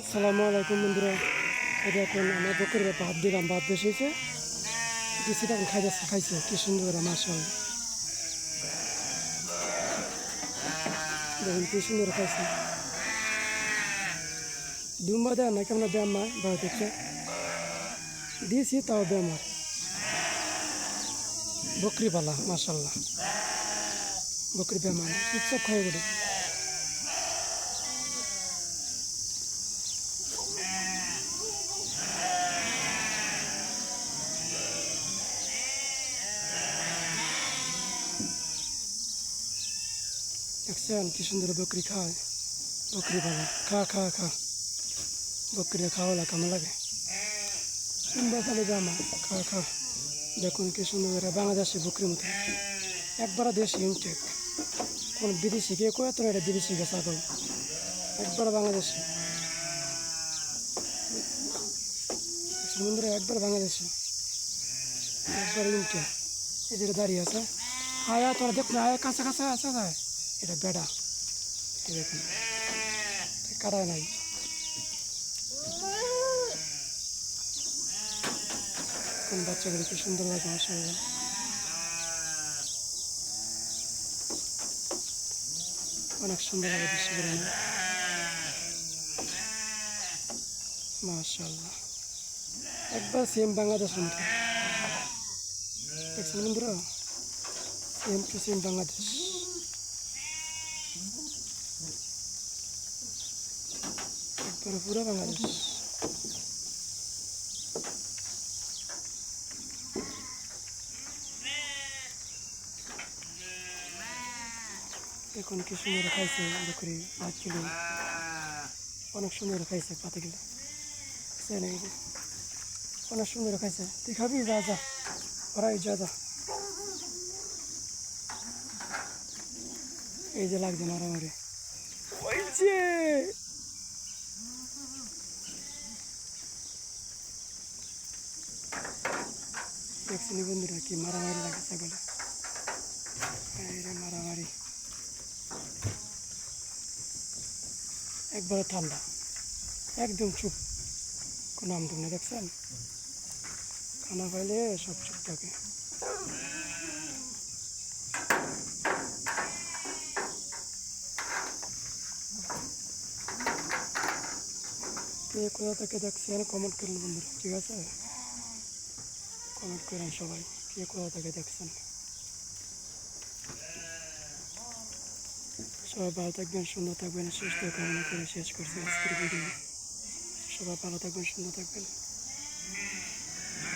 আসসালামু আলাইকুম বন্ধুরা। এটা এখন আমার বকরিরা ভাত দিলাম ভাত বসেছে দিছি তখন খাইতেছে খাইছে। কি সুন্দর করে মার্শাল দেখুন, কি সুন্দর খাইছে। দুম্বা দেয় না কেমন ব্যায়াম মা ভালো দেখছে দিয়েছি, তাও ব্যায়াম আর বকরি পালা মার্শাল্লাহ বকরি ব্যায়াম আর চুপচাপ খাই বলে। দেখছেন কি সুন্দর বকরি খায় বকরি ভালো খা খা খা বকরি খাওয়ালা কেমন লাগে সুন্দর তাহলে জামা খা খা দেখুন কি সুন্দর করে বাংলাদেশি বকরির মতো একবার দেশি ইনটেক কোন বিদেশি কে কয়ে তোর এটা বিদেশি গেছে আগল একবার বাংলাদেশি সমুদ্রে একবার বাংলাদেশি একবার ইনটেক যে দাঁড়িয়ে আছে আয়া তোরা দেখুন আয়া কাছে কাছে আছে এটা বেড়া। দেখুন কাটা নাই। কোন বাচ্চাগুলো কি সুন্দর লাগে মাসাল্লাহ অনেক সুন্দর লাগে দৃশ্য করে মাশাল্লাহ একবার সেম বাংলাদেশের মতো দেখছেন বন্ধুরা? Same to same Bangladesh? একবারে পুরো বাংলাদেশ এখন কি সুন্দর খাইছে বকরি ভাত কিলো অনেক সুন্দর খাইছে পাতে গেলে এই অনেক সুন্দর খাইছে তুই খাবি যা যা ওরাই যা যা এই যে লাগছে মারামারি। ওই যে দেখছেন বন্ধুরা কি মারামারি লাগে ছাগলে? এই রে মারামারি। একবারে ঠান্ডা। একদম চুপ। কোনো আমদম দেখছেন? খানা পাইলে সব চুপ থাকে। কে কোথা থেকে দেখছেন কমেন্ট করেন বন্ধুরা, ঠিক আছে? কমেন্ট করেন সবাই কে কোথা থেকে দেখছেন। সবাই ভালো থাকবেন, সুন্দর থাকবেন, সুস্থ কামনা করে শেষ করছি আজকের ভিডিও। সবাই ভালো থাকবেন, সুন্দর থাকবেন।